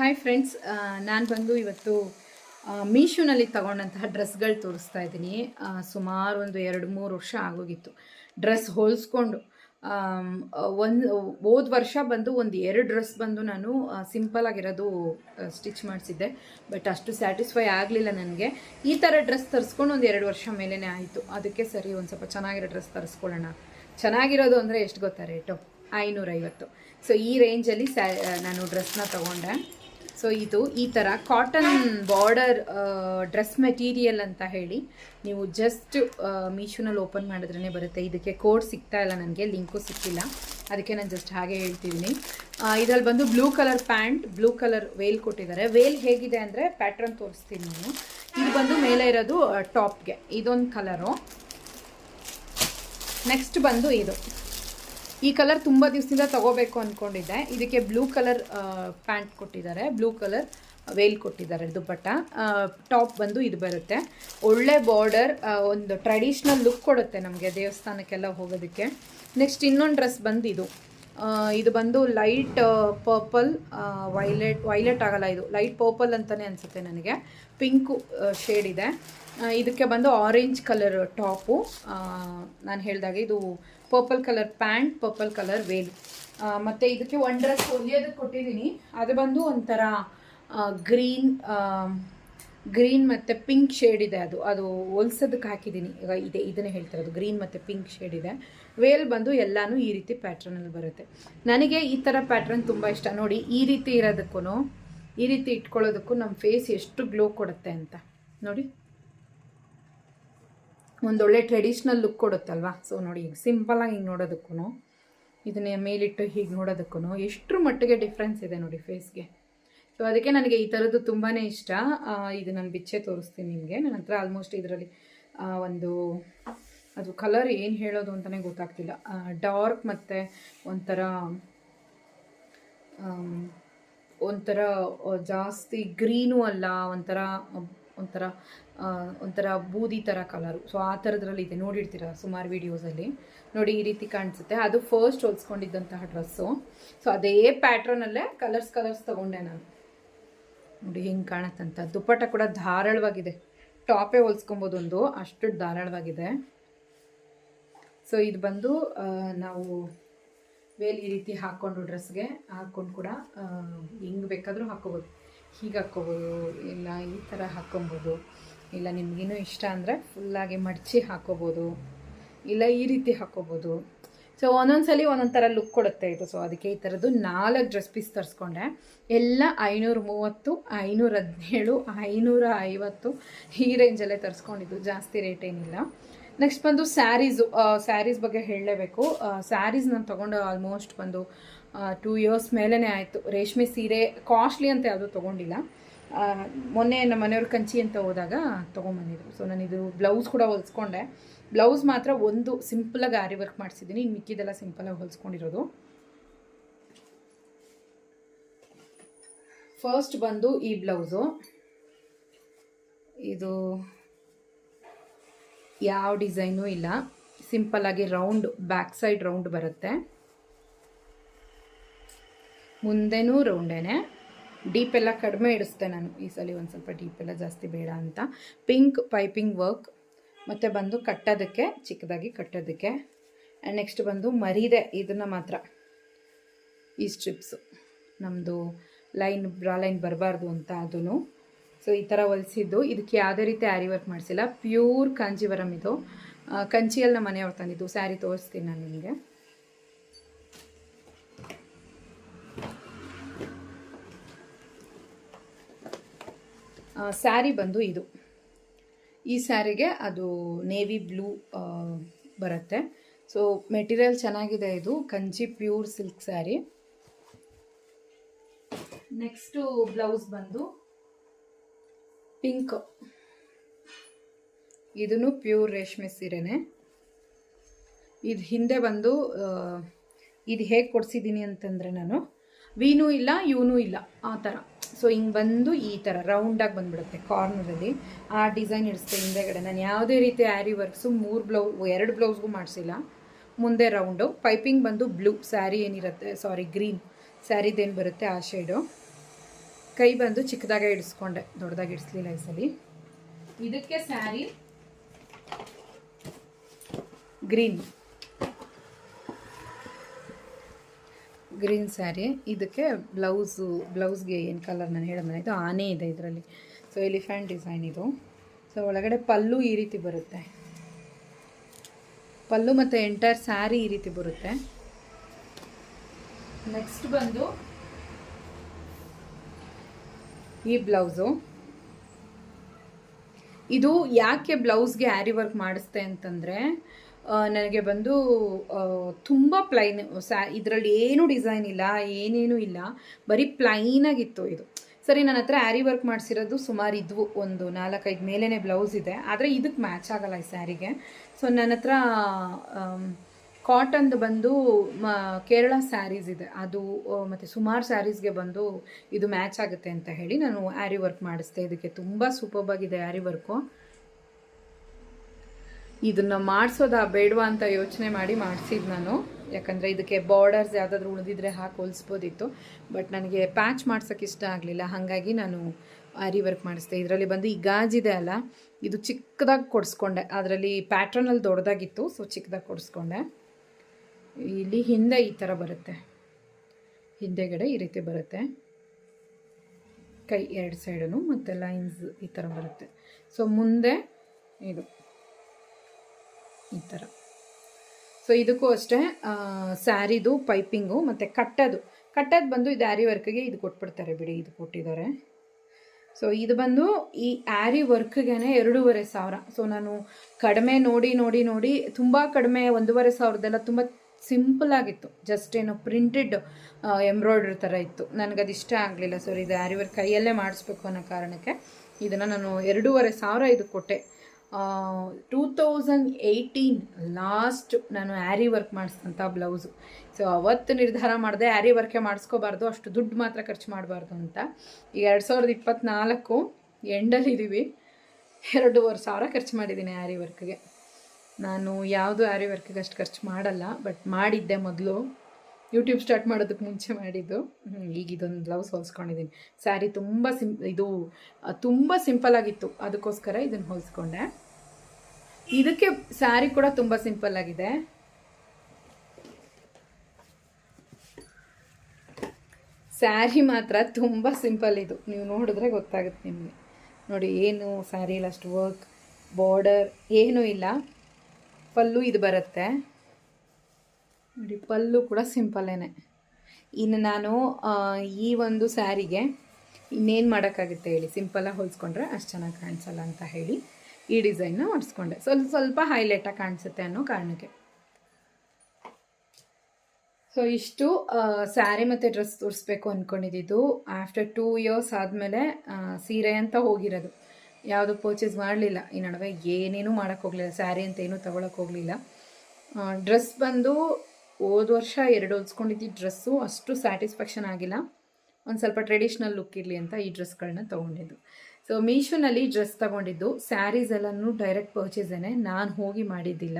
Hi friends ನಾನು ಬಂದು ಇವತ್ತು ಮೀಶೋನಲ್ಲಿ ತಗೊಂಡಂತಹ ಡ್ರೆಸ್ಗಳು ತೋರಿಸ್ತಾ ಇದ್ದೀನಿ. ಸುಮಾರು ಒಂದು ಎರಡು ಮೂರು ವರ್ಷ ಆಗೋಗಿತ್ತು. ಡ್ರೆಸ್ ಹೋಲಿಸ್ಕೊಂಡು ಒಂದು, ಹೋದ ವರ್ಷ ಬಂದು ಒಂದು ಎರಡು ಡ್ರೆಸ್ ಬಂದು ನಾನು ಸಿಂಪಲ್ ಆಗಿರೋದು ಸ್ಟಿಚ್ ಮಾಡಿಸಿದ್ದೆ. ಬಟ್ ಅಷ್ಟು ಸ್ಯಾಟಿಸ್ಫೈ ಆಗಲಿಲ್ಲ ನನಗೆ. ಈ ಥರ ಡ್ರೆಸ್ ತರಿಸ್ಕೊಂಡು ಒಂದು ಎರಡು ವರ್ಷ ಮೇಲೇ ಆಯಿತು. ಅದಕ್ಕೆ ಸರಿ ಒಂದು ಸ್ವಲ್ಪ ಚೆನ್ನಾಗಿರೋ ಡ್ರೆಸ್ ತರಿಸ್ಕೊಳ್ಳೋಣ. ಚೆನ್ನಾಗಿರೋದು ಅಂದರೆ ಎಷ್ಟು ಗೊತ್ತಾ ರೇಟು? ಐನೂರೈವತ್ತು. ಸೊ ಈ ರೇಂಜಲ್ಲಿ ಸ್ಯಾ ನಾನು ಡ್ರೆಸ್ನ ತೊಗೊಂಡೆ. ಸೊ ಇದು ಈ ಥರ ಕಾಟನ್ ಬಾರ್ಡರ್ ಡ್ರೆಸ್ ಮೆಟೀರಿಯಲ್ ಅಂತ ಹೇಳಿ ನೀವು ಜಸ್ಟ್ ಮೀಶೋನಲ್ಲಿ ಓಪನ್ ಮಾಡಿದ್ರೇ ಬರುತ್ತೆ. ಇದಕ್ಕೆ ಕೋಡ್ ಸಿಗ್ತಾ ಇಲ್ಲ ನನಗೆ ಲಿಂಕು ಸಿಕ್ಕಿಲ್ಲ ಅದಕ್ಕೆ ನಾನು ಜಸ್ಟ್ ಹಾಗೆ ಹೇಳ್ತಿದ್ದೀನಿ ಇದರಲ್ಲಿ ಬಂದು blue colour pant blue colour veil ಕೊಟ್ಟಿದ್ದಾರೆ. ವೇಲ್ ಹೇಗಿದೆ ಅಂದರೆ ಪ್ಯಾಟ್ರನ್ ತೋರಿಸ್ತೀನಿ ನಾನು. ಇದು ಬಂದು ಮೇಲೆ ಇರೋದು ಟಾಪ್ಗೆ ಇದೊಂದು ಕಲರು ನೆಕ್ಸ್ಟ್ ಬಂದು ಇದು. ಈ ಕಲರ್ ತುಂಬ ದಿವಸದಿಂದ ತಗೋಬೇಕು ಅಂದ್ಕೊಂಡಿದ್ದೆ ಇದಕ್ಕೆ ಬ್ಲೂ ಕಲರ್ ಪ್ಯಾಂಟ್ ಕೊಟ್ಟಿದ್ದಾರೆ. ಬ್ಲೂ ಕಲರ್ ವೇಲ್ ಕೊಟ್ಟಿದ್ದಾರೆ ದುಪ್ಪಟ್ಟ. ಟಾಪ್ ಬಂದು ಇದು ಬರುತ್ತೆ. ಒಳ್ಳೆ ಬಾರ್ಡರ್ ಒಂದು ಟ್ರೆಡಿಷ್ನಲ್ ಲುಕ್ ಕೊಡುತ್ತೆ ನಮಗೆ ದೇವಸ್ಥಾನಕ್ಕೆಲ್ಲ ಹೋಗೋದಕ್ಕೆ. ನೆಕ್ಸ್ಟ್ ಇನ್ನೊಂದು ಡ್ರೆಸ್ ಬಂದು ಇದು. ಇದು ಬಂದು ಲೈಟ್ ಪರ್ಪಲ್ ವೈಲೆಟ್ ವೈಲೆಟ್ ಆಗಲ್ಲ ಇದು. ಲೈಟ್ ಪರ್ಪಲ್ ಅಂತಲೇ ಅನಿಸುತ್ತೆ ನನಗೆ. ಪಿಂಕು ಶೇಡ್ ಇದೆ. ಇದಕ್ಕೆ ಬಂದು ಆರೆಂಜ್ ಕಲರ್ ಟಾಪು ನಾನು ಹೇಳಿದಾಗ ಇದು purple colour pant purple colour veil ಮತ್ತು ಇದಕ್ಕೆ ಒನ್ ಡ್ರೆಸ್ ಹೊಲಿಯೋದಕ್ಕೆ ಕೊಟ್ಟಿದ್ದೀನಿ. ಅದು ಬಂದು ಒಂಥರ ಗ್ರೀನ್ ಗ್ರೀನ್ ಮತ್ತು ಪಿಂಕ್ ಶೇಡ್ ಇದೆ ಅದು. ಅದು ಹೊಲ್ಸೋದಕ್ಕೆ ಹಾಕಿದ್ದೀನಿ. ಈಗ ಇದೆ, ಇದನ್ನೇ ಹೇಳ್ತಿರೋದು ಗ್ರೀನ್ ಮತ್ತು ಪಿಂಕ್ ಶೇಡ್ ಇದೆ. ವೇಲ್ ಬಂದು ಎಲ್ಲನೂ ಈ ರೀತಿ ಪ್ಯಾಟ್ರನಲ್ಲಿ ಬರುತ್ತೆ. ನನಗೆ ಈ ಥರ ಪ್ಯಾಟ್ರನ್ ತುಂಬ ಇಷ್ಟ. ನೋಡಿ, ಈ ರೀತಿ ಇರೋದಕ್ಕೂ ಈ ರೀತಿ ಇಟ್ಕೊಳ್ಳೋದಕ್ಕೂ ನಮ್ಮ ಫೇಸ್ ಎಷ್ಟು ಗ್ಲೋ ಕೊಡುತ್ತೆ ಅಂತ. ನೋಡಿ. ಒಂದೊಳ್ಳೆ ಟ್ರೆಡಿಷ್ನಲ್ ಲುಕ್ ಕೊಡುತ್ತಲ್ವಾ? ಸೊ ನೋಡಿ, ಈಗ ಸಿಂಪಲಾಗಿ ಹಿಂಗೆ ನೋಡೋದಕ್ಕೂ ಇದನ್ನೇ ಮೇಲಿಟ್ಟು ಹೀಗೆ ನೋಡೋದಕ್ಕೂ ಎಷ್ಟರ ಮಟ್ಟಿಗೆ ಡಿಫ್ರೆನ್ಸ್ ಇದೆ ನೋಡಿ ಫೇಸ್ಗೆ ಸೊ ಅದಕ್ಕೆ ನನಗೆ ಈ ಥರದ್ದು ತುಂಬಾ ಇಷ್ಟ. ಇದು ನಾನು ಬಿಚ್ಚೆ ತೋರಿಸ್ತೀನಿ ನಿಮಗೆ. ನನ್ನ ಹತ್ರ ಆಲ್ಮೋಸ್ಟ್ ಇದರಲ್ಲಿ ಒಂದು, ಅದು ಕಲರ್ ಏನು ಹೇಳೋದು ಅಂತಲೇ ಗೊತ್ತಾಗ್ತಿಲ್ಲ. ಡಾರ್ಕ್ ಮತ್ತು ಒಂಥರ ಒಂಥರ ಜಾಸ್ತಿ ಗ್ರೀನು ಅಲ್ಲ, ಒಂಥರ ಒಂಥರ ಒಂಥರ ಬೂದಿ ಥರ ಕಲರು ಸೊ ಆ ಥರದ್ರಲ್ಲಿ ಇದೆ. ನೋಡಿರ್ತೀರ ಸುಮಾರು ವೀಡಿಯೋಸಲ್ಲಿ ನೋಡಿ ಈ ರೀತಿ ಕಾಣಿಸುತ್ತೆ. ಅದು ಫಸ್ಟ್ ಹೊಲ್ಸ್ಕೊಂಡಿದ್ದಂತಹ ಡ್ರೆಸ್ಸು ಸೊ ಅದೇ ಪ್ಯಾಟ್ರನಲ್ಲೇ ಕಲರ್ಸ್ ಕಲರ್ಸ್ ತೊಗೊಂಡೆ ನಾನು. ನೋಡಿ ಹೆಂಗೆ ಕಾಣುತ್ತಂತ ದುಪ್ಪಟ್ಟ ಕೂಡ ಧಾರಾಳವಾಗಿದೆ. ಟಾಪೇ ಹೊಲ್ಸ್ಕೊಬೋದು ಒಂದು. ಅಷ್ಟು ಧಾರಾಳವಾಗಿದೆ. ಸೊ ಇದು ಬಂದು ನಾವು ವೇಲ್ ಈ ರೀತಿ ಹಾಕ್ಕೊಂಡು ಡ್ರೆಸ್ಗೆ ಹಾಕ್ಕೊಂಡು ಕೂಡ ಹೆಂಗೆ ಬೇಕಾದರೂ ಹಾಕ್ಕೋಬೋದು. ಹೀಗೆ ಹಾಕ್ಕೋಬೋದು, ಇಲ್ಲ ಈ ಥರ ಹಾಕ್ಕೊಬೋದು, ಇಲ್ಲ ನಿಮಗಿನ್ನೂ ಇಷ್ಟ ಅಂದರೆ ಫುಲ್ಲಾಗಿ ಮಡಚಿ ಹಾಕ್ಕೋಬೋದು, ಇಲ್ಲ ಈ ರೀತಿ ಹಾಕ್ಕೋಬೋದು. ಸೊ ಒಂದೊಂದು ಸಲ ಒಂದೊಂದು ಥರ ಲುಕ್ ಕೊಡುತ್ತೆ ಇದು. ಸೊ ಅದಕ್ಕೆ ಈ ಥರದ್ದು ನಾಲ್ಕು ಡ್ರೆಸ್ ಪೀಸ್ ತರಿಸ್ಕೊಂಡೆ. ಎಲ್ಲ ಐನೂರ ಮೂವತ್ತು, ಐನೂರ ಹದಿನೇಳು, ಐನೂರ ಐವತ್ತು ಈ ರೇಂಜಲ್ಲೇ ತರಿಸ್ಕೊಂಡಿದ್ದು. ಜಾಸ್ತಿ ರೇಟ್ ಏನಿಲ್ಲ. ನೆಕ್ಸ್ಟ್ ಬಂದು ಸ್ಯಾರೀಸು ಸ್ಯಾರೀಸ್ ಬಗ್ಗೆ ಹೇಳಲೇಬೇಕು. ಸ್ಯಾರೀಸ್ ನಾನು ತೊಗೊಂಡು ಆಲ್ಮೋಸ್ಟ್ ಬಂದು ಟೂ ಇಯರ್ಸ್ ಮೇಲೇ ಆಯಿತು. ರೇಷ್ಮೆ ಸೀರೆ ಕಾಸ್ಟ್ಲಿ ಅಂತ ಯಾವುದೂ ತೊಗೊಂಡಿಲ್ಲ. ಮೊನ್ನೆ ನಮ್ಮ ಮನೆಯವ್ರ ಕಂಚಿ ಅಂತ ಹೋದಾಗ ತೊಗೊಂಬಂದಿದ್ರು. ಸೊ ನಾನು ಇದು ಬ್ಲೌಸ್ ಕೂಡ ಹೊಲ್ಸ್ಕೊಂಡೆ. ಬ್ಲೌಸ್ ಮಾತ್ರ ಒಂದು ಸಿಂಪಲಾಗಿ ಆರಿ ವರ್ಕ್ ಮಾಡಿಸಿದ್ದೀನಿ ಇನ್ನು ಮಿಕ್ಕಿದೆಲ್ಲ ಸಿಂಪಲಾಗಿ ಹೊಲ್ಸ್ಕೊಂಡಿರೋದು. ಫಸ್ಟ್ ಬಂದು ಈ ಬ್ಲೌಸು ಇದು ಯಾವ ಡಿಸೈನು ಇಲ್ಲ. ಸಿಂಪಲ್ಲಾಗಿ ರೌಂಡ್ ಬ್ಯಾಕ್ ಸೈಡ್ ರೌಂಡ್ ಬರುತ್ತೆ. ಮುಂದೆನೂ ರೌಂಡೇನೆ ಡೀಪ್ ಎಲ್ಲ ಕಡಿಮೆ ಇಡಿಸ್ದೆ ನಾನು. ಈ ಸಲ ಒಂದು ಸ್ವಲ್ಪ ಡೀಪ್ ಜಾಸ್ತಿ ಬೇಡ ಅಂತ. ಪಿಂಕ್ ಪೈಪಿಂಗ್ ವರ್ಕ್ ಮತ್ತು ಬಂದು ಕಟ್ಟೋದಕ್ಕೆ, ಚಿಕ್ಕದಾಗಿ ಕಟ್ಟೋದಕ್ಕೆ. ಆ್ಯಂಡ್ ನೆಕ್ಸ್ಟ್ ಬಂದು ಮರಿದೆ. ಇದನ್ನು ಮಾತ್ರ. ಈ ಸ್ಟ್ರಿಪ್ಸು ನಮ್ಮದು ಲೈನ್ ಬ್ರಾ ಲೈನ್ ಬರಬಾರ್ದು ಅಂತ ಅದೂ ಸೊ ಈ ಥರ ಹೊಲಿಸಿದ್ದು. ಇದಕ್ಕೆ ಯಾವುದೇ ರೀತಿ ಆ್ಯರಿ ವರ್ಕ್ ಮಾಡಿಸಿಲ್ಲ. ಪ್ಯೂರ್ ಕಾಂಜಿವರಂ ಇದು. ಕಂಚಿಯಲ್ಲಿ ನಮ್ಮ ಮನೆಯವ್ರು ತಂದಿದ್ದು. ಸ್ಯಾರಿ ತೋರಿಸ್ತೀನಿ ನಾನು ನಿಮಗೆ. ಸ್ಯಾರಿ ಬಂದು ಇದು. ಈ ಸ್ಯಾರಿಗೆ ಅದು ನೇವಿ ಬ್ಲೂ ಬರುತ್ತೆ. ಸೊ ಮೆಟೀರಿಯಲ್ ಚೆನ್ನಾಗಿದೆ ಇದು. Kanchi pure silk saree. Next blouse ಬಂದು ಪಿಂಕ್. ಇದನ್ನು ಪ್ಯೂರ್ ರೇಷ್ಮೆ ಸೀರೆನೆ. ಇದು ಹಿಂದೆ ಬಂದು ಇದು ಹೇಗೆ ಕೊಡಿಸಿದ್ದೀನಿ ಅಂತಂದರೆ ನಾನು, ವೀನೂ ಇಲ್ಲ ಇವನೂ ಇಲ್ಲ, ಆ ಥರ ಸೊ ಹಿಂಗೆ ಬಂದು ಈ ಥರ ರೌಂಡಾಗಿ ಬಂದುಬಿಡುತ್ತೆ ಕಾರ್ನರಲ್ಲಿ ಆ ಡಿಸೈನ್ ಇಡಿಸ್ತೆ ಹಿಂದೆಗಡೆ. ನಾನು ಯಾವುದೇ ರೀತಿ ಆ್ಯರಿ ವರ್ಕ್ಸು ಮೂರು ಬ್ಲೌ ಎರಡು ಬ್ಲೌಸ್ಗೂ ಮಾಡಿಸಿಲ್ಲ. ಮುಂದೆ ರೌಂಡು ಪೈಪಿಂಗ್ ಬಂದು ಬ್ಲೂ ಸ್ಯಾರಿ ಏನಿರುತ್ತೆ ಸಾರಿ ಗ್ರೀನ್ ಸ್ಯಾರಿದೇನು ಬರುತ್ತೆ ಆ ಶೇಡು ಕೈ ಬಂದು ಚಿಕ್ಕದಾಗೆ ಇಡಿಸ್ಕೊಂಡೆ. ದೊಡ್ಡದಾಗಿ ಇಡಿಸ್ಲಿಲ್ಲ ಈ ಸಲ. ಇದಕ್ಕೆ ಸ್ಯಾರಿ ಗ್ರೀನ್ ಗ್ರೀನ್ ಸ್ಯಾರಿ, ಇದಕ್ಕೆ ಬ್ಲೌಸು, ಬ್ಲೌಸ್ಗೆ ಏನು ಕಲರ್ ನಾನು ಹೇಳಿದ್ಮೇಲೆ ಇದು ಆನೆ ಇದೆ ಇದರಲ್ಲಿ. ಸೊ ಎಲಿಫೆಂಟ್ ಡಿಸೈನ್ ಇದು. ಸೊ ಒಳಗಡೆ ಪಲ್ಲು ಈ ರೀತಿ ಬರುತ್ತೆ. ಪಲ್ಲು ಮತ್ತು ಎಂಟೈರ್ ಸ್ಯಾರಿ ಈ ರೀತಿ ಬರುತ್ತೆ. ನೆಕ್ಸ್ಟ್ ಬಂದು ಈ ಬ್ಲೌಸು. ಇದು ಯಾಕೆ ಬ್ಲೌಸ್ಗೆ ಆ್ಯರಿ ವರ್ಕ್ ಮಾಡಿಸ್ತೆ ಅಂತಂದರೆ ನನಗೆ ಬಂದು ತುಂಬ ಪ್ಲೈನ್ ಸ್ಯಾ ಇದರಲ್ಲಿ ಏನೂ ಡಿಸೈನ್ ಇಲ್ಲ, ಏನೇನೂ ಇಲ್ಲ. ಬರೀ ಪ್ಲೈನಾಗಿತ್ತು ಇದು. ಸರಿ, ನನ್ನ ಹತ್ರ ಆ್ಯರಿ ವರ್ಕ್ ಮಾಡಿಸಿರೋದು ಸುಮಾರು ಇದ್ವು, ಒಂದು ನಾಲ್ಕೈದು ಮೇಲೇ ಬ್ಲೌಸ್ ಇದೆ. ಆದರೆ ಇದಕ್ಕೆ ಮ್ಯಾಚ್ ಆಗಲ್ಲ ಈ ಸ್ಯಾರಿಗೆ. ಸೊ ನನ್ನ ಹತ್ರ ಕಾಟನ್ದು ಬಂದು, ಮ, ಕೇರಳ ಸ್ಯಾರೀಸ್ ಇದೆ. ಅದು ಮತ್ತು ಸುಮಾರು ಸ್ಯಾರೀಸ್ಗೆ ಬಂದು ಇದು ಮ್ಯಾಚ್ ಆಗುತ್ತೆ ಅಂತ ಹೇಳಿ ನಾನು ಆ್ಯರಿ ವರ್ಕ್ ಮಾಡಿಸ್ದೆ. ಇದಕ್ಕೆ ತುಂಬ ಸೂಪರ್ಬಾಗಿದೆ ಆ್ಯರಿ ವರ್ಕು ಇದನ್ನು ಮಾಡಿಸೋದಾ ಬೇಡವಾ ಅಂತ ಯೋಚನೆ ಮಾಡಿ ಮಾಡಿಸಿದ್ದು ನಾನು. ಯಾಕಂದರೆ ಇದಕ್ಕೆ ಬಾರ್ಡರ್ಸ್ ಯಾವುದಾದ್ರೂ ಉಳಿದಿದ್ರೆ ಹಾಕಿ ಹೊಲಿಸ್ಬೋದಿತ್ತು. ಬಟ್ ನನಗೆ ಪ್ಯಾಚ್ ಮಾಡ್ಸೋಕ್ಕೆ ಇಷ್ಟ ಆಗಲಿಲ್ಲ. ಹಾಗಾಗಿ ನಾನು ಆರಿ ವರ್ಕ್ ಮಾಡಿಸ್ದೆ. ಇದರಲ್ಲಿ ಬಂದು ಈ ಗಾಜಿದೆ ಅಲ್ಲ, ಇದು ಚಿಕ್ಕದಾಗಿ ಕೊಡಿಸ್ಕೊಂಡೆ. ಅದರಲ್ಲಿ ಪ್ಯಾಟ್ರನಲ್ಲಿ ದೊಡ್ಡದಾಗಿತ್ತು ಸೊ ಚಿಕ್ಕದಾಗಿ ಕೊಡಿಸ್ಕೊಂಡೆ. ಇಲ್ಲಿ ಹಿಂದೆ ಈ ಥರ ಬರುತ್ತೆ. ಹಿಂದೆಗಡೆ ಈ ರೀತಿ ಬರುತ್ತೆ. ಕೈ ಎರಡು ಸೈಡನು ಮತ್ತು ಲೈನ್ಸ್ ಈ ಥರ ಬರುತ್ತೆ. ಸೊ ಮುಂದೆ ಇದು. ಈ ಥರ. ಸೊ ಇದಕ್ಕೂ ಅಷ್ಟೇ ಸ್ಯಾರಿದು, ಪೈಪಿಂಗು ಮತ್ತು ಕಟ್ಟೋದು. ಕಟ್ಟೋದು ಬಂದು ಇದು ಆ್ಯರಿ ವರ್ಕ್ಗೆ ಇದು ಕೊಟ್ಬಿಡ್ತಾರೆ ಬಿಡಿ, ಇದು ಕೊಟ್ಟಿದ್ದಾರೆ. ಸೊ ಇದು ಬಂದು ಈ ಆ್ಯರಿ ವರ್ಕ್ಗೆ ಎರಡೂವರೆ ಸಾವಿರ. ಸೊ ನಾನು ಕಡಿಮೆ ನೋಡಿ ನೋಡಿ ನೋಡಿ, ತುಂಬ ಕಡಿಮೆ ಒಂದೂವರೆ ಸಾವಿರದೆಲ್ಲ ತುಂಬ ಸಿಂಪಲ್ ಆಗಿತ್ತು. ಜಸ್ಟ್ ಏನು ಪ್ರಿಂಟೆಡ್ ಎಂಬ್ರಾಯ್ಡ್ರಿ ಥರ ಇತ್ತು. ನನಗದು ಇಷ್ಟ ಆಗಲಿಲ್ಲ. ಸರ್ ಇದು ಆ್ಯರಿ ವರ್ಕ್ ಕೈಯಲ್ಲೇ ಮಾಡಿಸ್ಬೇಕು ಅನ್ನೋ ಕಾರಣಕ್ಕೆ ಇದನ್ನು ನಾನು ಎರಡೂವರೆ ಸಾವಿರ ಇದು ಕೊಟ್ಟೆ. ಟೂ ತೌಸಂಡ್ ಏಯ್ಟೀನ್ ಲಾಸ್ಟ್ ನಾನು ಆ್ಯರಿ ವರ್ಕ್ ಮಾಡಿಸಿದಂಥ ಬ್ಲೌಸು ಸೊ ಅವತ್ತು ನಿರ್ಧಾರ ಮಾಡಿದೆ ಆ್ಯರಿ ವರ್ಕೆ ಮಾಡಿಸ್ಕೋಬಾರ್ದು, ಅಷ್ಟು ದುಡ್ಡು ಮಾತ್ರ ಖರ್ಚು ಮಾಡಬಾರ್ದು ಅಂತ. ಈಗ ಎರಡು ಸಾವಿರದ ಇಪ್ಪತ್ತ್ನಾಲ್ಕು ಎಂಡಲ್ಲಿದ್ದೀವಿ ಎರಡೂವರೆ ಸಾವಿರ ಖರ್ಚು ಮಾಡಿದ್ದೀನಿ ಆ್ಯರಿ ವರ್ಕ್ಗೆ ನಾನು ಯಾವುದು ಆ್ಯರಿ ವರ್ಕಿಗೆ ಅಷ್ಟು ಖರ್ಚು ಮಾಡಲ್ಲ ಬಟ್ ಮಾಡಿದ್ದೆ ಮೊದಲು. ಯೂಟ್ಯೂಬ್ ಸ್ಟಾರ್ಟ್ ಮಾಡೋದಕ್ಕೆ ಮುಂಚೆ ಮಾಡಿದ್ದು. ಈಗ ಇದೊಂದು ಬ್ಲೌಸ್ ಹೊಲಿಸ್ಕೊಂಡಿದ್ದೀನಿ ಸ್ಯಾರಿ ತುಂಬ ಸಿಂ ಇದು ತುಂಬ ಸಿಂಪಲ್ ಆಗಿತ್ತು. ಅದಕ್ಕೋಸ್ಕರ ಇದನ್ನು ಹೊಲಿಸ್ಕೊಂಡೆ. ಇದಕ್ಕೆ ಸ್ಯಾರಿ ಕೂಡ ತುಂಬ ಸಿಂಪಲ್ ಆಗಿದೆ. ಸ್ಯಾರಿ ಮಾತ್ರ ತುಂಬ ಸಿಂಪಲ್ ಇದು. ನೀವು ನೋಡಿದ್ರೆ ಗೊತ್ತಾಗುತ್ತೆ ನಿಮಗೆ. ನೋಡಿ, ಏನು ಸ್ಯಾರಿಯಲ್ಲಿ ಅಷ್ಟು ವರ್ಕ್ ಬಾರ್ಡರ್ ಏನೂ ಇಲ್ಲ. ಪಲ್ಲು ಇದು ಬರುತ್ತೆ. ನೋಡಿ, ಪಲ್ಲು ಕೂಡ ಸಿಂಪಲ್ಲೇನೆ ಇನ್ನು ನಾನು ಈ ಒಂದು ಸ್ಯಾರಿಗೆ ಇನ್ನೇನು ಮಾಡೋಕ್ಕಾಗುತ್ತೆ ಹೇಳಿ ಸಿಂಪಲಾಗಿ ಹೊಲಿಸ್ಕೊಂಡ್ರೆ ಅಷ್ಟು ಚೆನ್ನಾಗಿ ಕಾಣಿಸಲ್ಲ ಅಂತ ಹೇಳಿ ಈ ಡಿಸೈನ್ನ ಮಾಡಿಸ್ಕೊಂಡೆ ಸ್ವಲ್ಪ ಸ್ವಲ್ಪ ಹೈಲೈಟಾಗಿ ಕಾಣಿಸುತ್ತೆ ಅನ್ನೋ ಕಾರಣಕ್ಕೆ. ಸೊ ಇಷ್ಟು ಸ್ಯಾರಿ ಮತ್ತು ಡ್ರೆಸ್ ತೋರಿಸ್ಬೇಕು ಅಂದ್ಕೊಂಡಿದ್ದು ಆಫ್ಟರ್ ಟೂ ಇಯರ್ಸ್ ಆದಮೇಲೆ ಸೀರೆ ಅಂತ ಹೋಗಿರೋದು. ಯಾವುದು ಪರ್ಚೇಸ್ ಮಾಡಲಿಲ್ಲ. ಈ ನಡುವೆ ಏನೇನೂ ಮಾಡೋಕ್ಕೋಗ್ಲಿಲ್ಲ ಸ್ಯಾರಿ ಅಂತ ಏನೂ ತೊಗೊಳಕ್ಕೆ ಹೋಗಲಿಲ್ಲ. ಡ್ರೆಸ್ ಬಂದು ಹೋದ ವರ್ಷ ಎರಡು ಹೊಲ್ಸ್ಕೊಂಡಿದ್ದು ಡ್ರೆಸ್ಸು ಅಷ್ಟು ಸ್ಯಾಟಿಸ್ಫ್ಯಾಕ್ಷನ್ ಆಗಿಲ್ಲ. ಒಂದು ಸ್ವಲ್ಪ ಟ್ರೆಡಿಷ್ನಲ್ ಲುಕ್ ಇರಲಿ ಅಂತ ಈ ಡ್ರೆಸ್ಗಳನ್ನ ತೊಗೊಂಡಿದ್ದು. ಸೊ ಮೀಶೋನಲ್ಲಿ ಡ್ರೆಸ್ ತೊಗೊಂಡಿದ್ದು. ಸ್ಯಾರೀಸ್ ಎಲ್ಲನೂ ಡೈರೆಕ್ಟ್ ಪರ್ಚೇಸೇನೆ ನಾನು ಹೋಗಿ ಮಾಡಿದ್ದಿಲ್ಲ.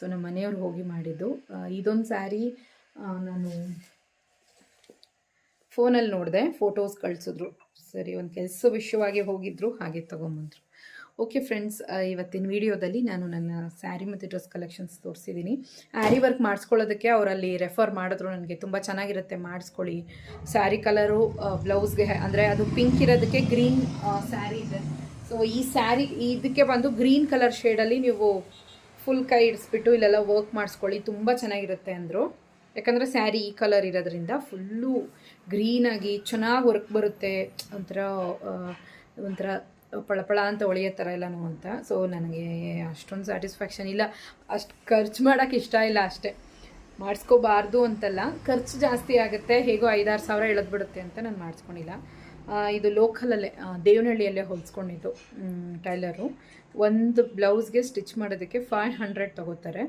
ಸೊ ನಮ್ಮ ಮನೆಯವ್ರು ಹೋಗಿ ಮಾಡಿದ್ದು. ಇದೊಂದು ಸ್ಯಾರಿ ನಾನು ಫೋನಲ್ಲಿ ನೋಡಿದೆ. ಫೋಟೋಸ್ ಕಳಿಸಿದ್ರು. ಸರಿ, ಒಂದು ಕೆಲಸ ವಿಷಯವಾಗಿ ಹೋಗಿದ್ರು. ಹಾಗೆ ತೊಗೊಂಬಂದರು. ಓಕೆ ಫ್ರೆಂಡ್ಸ್ ಇವತ್ತಿನ ವಿಡಿಯೋದಲ್ಲಿ ನಾನು ನನ್ನ ಸ್ಯಾರಿ ಮತ್ತು ಡ್ರೆಸ್ ಕಲೆಕ್ಷನ್ಸ್ ತೋರಿಸಿದ್ದೀನಿ ಆ್ಯರಿ ವರ್ಕ್ ಮಾಡಿಸ್ಕೊಳ್ಳೋದಕ್ಕೆ ಅವರಲ್ಲಿ ರೆಫರ್ ಮಾಡಿದ್ರು. ನನಗೆ ತುಂಬ ಚೆನ್ನಾಗಿರುತ್ತೆ. ಮಾಡಿಸ್ಕೊಳ್ಳಿ. ಸ್ಯಾರಿ ಕಲರು ಬ್ಲೌಸ್ಗೆ ಅಂದರೆ ಅದು ಪಿಂಕ್ ಇರೋದಕ್ಕೆ ಗ್ರೀನ್ ಸ್ಯಾರಿ ಇದೆ. ಸೊ ಈ ಸ್ಯಾರಿ ಇದಕ್ಕೆ ಬಂದು ಗ್ರೀನ್ ಕಲರ್ ಶೇಡಲ್ಲಿ ನೀವು ಫುಲ್ ಕೈ ಇಡಿಸ್ಬಿಟ್ಟು ಇಲ್ಲೆಲ್ಲ ವರ್ಕ್ ಮಾಡಿಸ್ಕೊಳ್ಳಿ. ತುಂಬ ಚೆನ್ನಾಗಿರುತ್ತೆ ಅಂದರು. ಯಾಕಂದರೆ ಸ್ಯಾರಿ ಈ ಕಲರ್ ಇರೋದ್ರಿಂದ ಫುಲ್ಲು ಗ್ರೀನಾಗಿ ಚೆನ್ನಾಗಿ ವರ್ಕ್ ಬರುತ್ತೆ. ಒಂಥರ ಒಂಥರ ಪಳಪಳ ಅಂತ ಹೊಳೆಯೋ ಥರ ಎಲ್ಲನೂ ಅಂತ. ಸೊ ನನಗೆ ಅಷ್ಟೊಂದು ಸ್ಯಾಟಿಸ್ಫ್ಯಾಕ್ಷನ್ ಇಲ್ಲ. ಅಷ್ಟು ಖರ್ಚು ಮಾಡೋಕ್ಕೆ ಇಷ್ಟ ಇಲ್ಲ ಅಷ್ಟೇ. ಮಾಡಿಸ್ಕೋಬಾರ್ದು ಅಂತಲ್ಲ. ಖರ್ಚು ಜಾಸ್ತಿ ಆಗುತ್ತೆ. ಹೇಗೋ ಐದಾರು ಸಾವಿರ ಎಳೆದ್ಬಿಡುತ್ತೆ ಅಂತ ನಾನು ಮಾಡಿಸ್ಕೊಂಡಿಲ್ಲ. ಇದು ಲೋಕಲಲ್ಲೇ ದೇವನಹಳ್ಳಿಯಲ್ಲೇ ಹೊಲಿಸ್ಕೊಂಡಿದ್ದು ಟೈಲರು. ಒಂದು ಬ್ಲೌಸ್ಗೆ ಸ್ಟಿಚ್ ಮಾಡೋದಕ್ಕೆ ಫೈವ್ ಹಂಡ್ರೆಡ್ ತೊಗೋತಾರೆ.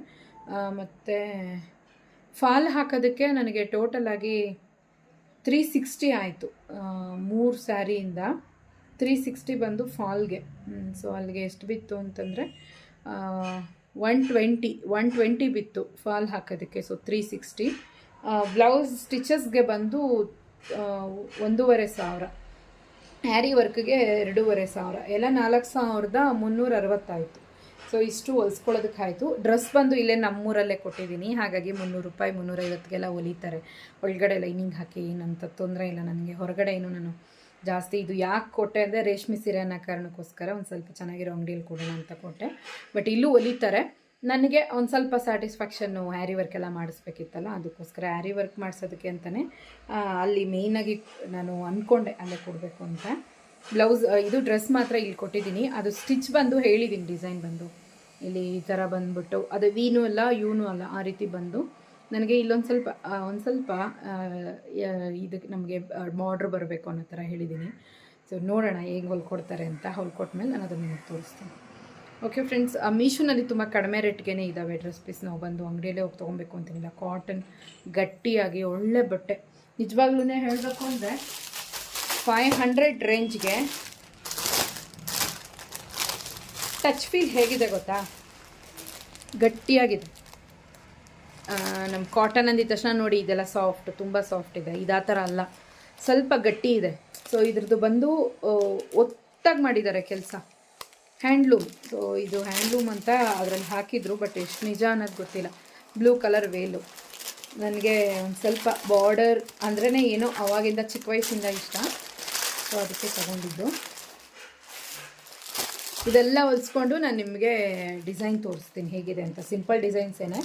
ಮತ್ತು ಫಾಲ್ ಹಾಕೋದಕ್ಕೆ ನನಗೆ ಟೋಟಲಾಗಿ ತ್ರೀ ಸಿಕ್ಸ್ಟಿ ಆಯಿತು ಮೂರು ಸ್ಯಾರಿಯಿಂದ. ತ್ರೀ ಸಿಕ್ಸ್ಟಿ ಬಂದು ಫಾಲ್ಗೆ. ಸೊ ಅಲ್ಲಿಗೆ ಎಷ್ಟು ಬಿತ್ತು ಅಂತಂದರೆ ಒನ್ ಟ್ವೆಂಟಿ ಒನ್ ಟ್ವೆಂಟಿ ಬಿತ್ತು ಫಾಲ್ ಹಾಕೋದಕ್ಕೆ ಸೊ ತ್ರೀ ಸಿಕ್ಸ್ಟಿ ಬ್ಲೌಸ್ ಸ್ಟಿಚಸ್ಗೆ ಬಂದು ಒಂದೂವರೆ ಸಾವಿರ. ಹ್ಯಾರಿ ವರ್ಕ್ಗೆ ಎರಡೂವರೆ ಸಾವಿರ. ಎಲ್ಲ ನಾಲ್ಕು ಸಾವಿರದ ಮುನ್ನೂರ ಅರವತ್ತಾಯಿತು ಸೊ ಇಷ್ಟು ಹೊಲ್ಸ್ಕೊಳ್ಳೋದಕ್ಕೆ ಆಯಿತು. ಡ್ರೆಸ್ ಬಂದು ಇಲ್ಲೇ ನಮ್ಮೂರಲ್ಲೇ ಕೊಟ್ಟಿದ್ದೀನಿ. ಹಾಗಾಗಿ ಮುನ್ನೂರು ರೂಪಾಯಿ ಮುನ್ನೂರೈವತ್ತಿಗೆಲ್ಲ ಹೊಲಿತಾರೆ. ಒಳಗಡೆ ಲೈನಿಂಗ್ ಹಾಕಿ ಏನಂತ ತೊಂದರೆ ಇಲ್ಲ ನನಗೆ. ಹೊರಗಡೆ ಏನು ನಾನು ಜಾಸ್ತಿ ಇದು ಯಾಕೆ ಕೊಟ್ಟೆ ಅಂದರೆ ರೇಷ್ಮೆ ಸೀರೆ ಅನ್ನೋ ಕಾರಣಕ್ಕೋಸ್ಕರ ಒಂದು ಸ್ವಲ್ಪ ಚೆನ್ನಾಗಿರೋ ಅಂಗಡಿಯಲ್ಲಿ ಕೊಡೋಣ ಅಂತ ಕೊಟ್ಟೆ. ಬಟ್ ಇಲ್ಲೂ ಹೊಲಿತಾರೆ ನನಗೆ ಒಂದು ಸ್ವಲ್ಪ ಸ್ಯಾಟಿಸ್ಫ್ಯಾಕ್ಷನ್ನು ಹ್ಯಾರಿ ವರ್ಕ್ ಎಲ್ಲ ಮಾಡಿಸ್ಬೇಕಿತ್ತಲ್ಲ, ಅದಕ್ಕೋಸ್ಕರ ಹ್ಯಾರಿ ವರ್ಕ್ ಮಾಡಿಸೋದಕ್ಕೆ ಅಂತಲೇ ಅಲ್ಲಿ ಮೇಯ್ನಾಗಿ ನಾನು ಅಂದ್ಕೊಂಡೆ ಅಲ್ಲೇ ಕೊಡಬೇಕು ಅಂತ. ಬ್ಲೌಸ್ ಇದು ಡ್ರೆಸ್ ಮಾತ್ರ ಇಲ್ಲಿ ಕೊಟ್ಟಿದ್ದೀನಿ. ಅದು ಸ್ಟಿಚ್ ಬಂದು ಹೇಳಿದ್ದೀನಿ ಡಿಸೈನ್ ಬಂದು. ಇಲ್ಲಿ ಈ ಥರ ಬಂದ್ಬಿಟ್ಟು, ಅದು ವೀನು ಅಲ್ಲ, ಯೂನು ಅಲ್ಲ, ಆ ರೀತಿ ಬಂದು. ನನಗೆ ಇಲ್ಲೊಂದು ಸ್ವಲ್ಪ ಒಂದು ಸ್ವಲ್ಪ ಇದಕ್ಕೆ ನಮಗೆ ಬಾರ್ಡ್ರ್ ಬರಬೇಕು ಅನ್ನೋ ಥರ ಹೇಳಿದ್ದೀನಿ ಸೊ ನೋಡೋಣ ಹೇಗೆ ಹೊಲ್ಕೊಡ್ತಾರೆ ಅಂತ ಹೊಲ್ಕೊಟ್ಮೇಲೆ ನಾನು ಅದನ್ನು ನಿಮಗೆ ತೋರಿಸ್ತೀನಿ. ಓಕೆ ಫ್ರೆಂಡ್ಸ್ ಮೀಶೋನಲ್ಲಿ ತುಂಬ ಕಡಿಮೆ ರೇಟ್ಗೆ ಇದ್ದಾವೆ ಡ್ರೆಸ್ ಪೀಸ್ ನಾವು ಬಂದು ಅಂಗಡಿಯಲ್ಲೇ ಹೋಗಿ ತೊಗೊಬೇಕು ಅಂತೀನಿಲ್ಲ. ಕಾಟನ್ ಗಟ್ಟಿಯಾಗಿ ಒಳ್ಳೆ ಬಟ್ಟೆ. ನಿಜವಾಗ್ಲೂ ಹೇಳಬೇಕು ಅಂದರೆ ಫೈವ್ ಹಂಡ್ರೆಡ್ ರೇಂಜ್ಗೆ ಟಚ್ ಫೀಲ್ ಹೇಗಿದೆ ಗೊತ್ತಾ? ಗಟ್ಟಿಯಾಗಿದೆ. ನಮ್ಮ ಕಾಟನ್ ಅಂದಿದ ತಕ್ಷಣ ನೋಡಿ ಇದೆಲ್ಲ ಸಾಫ್ಟ್ ತುಂಬ ಸಾಫ್ಟ್ ಇದೆ. ಇದು ಆ ಥರ ಅಲ್ಲ. ಸ್ವಲ್ಪ ಗಟ್ಟಿ ಇದೆ. ಸೊ ಇದ್ರದ್ದು ಬಂದು ಒತ್ತಾಗಿ ಮಾಡಿದ್ದಾರೆ ಕೆಲಸ. ಹ್ಯಾಂಡ್ಲೂಮ್ ಸೊ ಇದು ಹ್ಯಾಂಡ್ಲೂಮ್ ಅಂತ ಅದರಲ್ಲಿ ಹಾಕಿದ್ರು ಬಟ್ ಎಷ್ಟು ನಿಜ ಅನ್ನೋದು ಗೊತ್ತಿಲ್ಲ. ಬ್ಲೂ ಕಲರ್ ವೇಲು ನನಗೆ ಒಂದು ಸ್ವಲ್ಪ ಬಾರ್ಡರ್ ಅಂದ್ರೇ ಏನೋ ಅವಾಗಿಂದ ಚಿಕ್ಕ ವಯಸ್ಸಿಂದ ಇಷ್ಟ. ಸೊ ಅದಕ್ಕೆ ತಗೊಂಡಿದ್ದು. ಇದೆಲ್ಲ ಹೊಲಿಸ್ಕೊಂಡು ನಾನು ನಿಮಗೆ ಡಿಸೈನ್ ತೋರಿಸ್ತೀನಿ. ಹೇಗಿದೆ ಅಂತ. ಸಿಂಪಲ್ ಡಿಸೈನ್ಸೇನೆ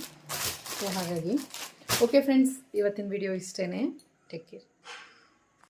ಸೊ ಹಾಗಾಗಿ. ಓಕೆ ಫ್ರೆಂಡ್ಸ್ ಇವತ್ತಿನ ವಿಡಿಯೋ ಇಷ್ಟೇ ಟೇಕ್ ಕೇರ್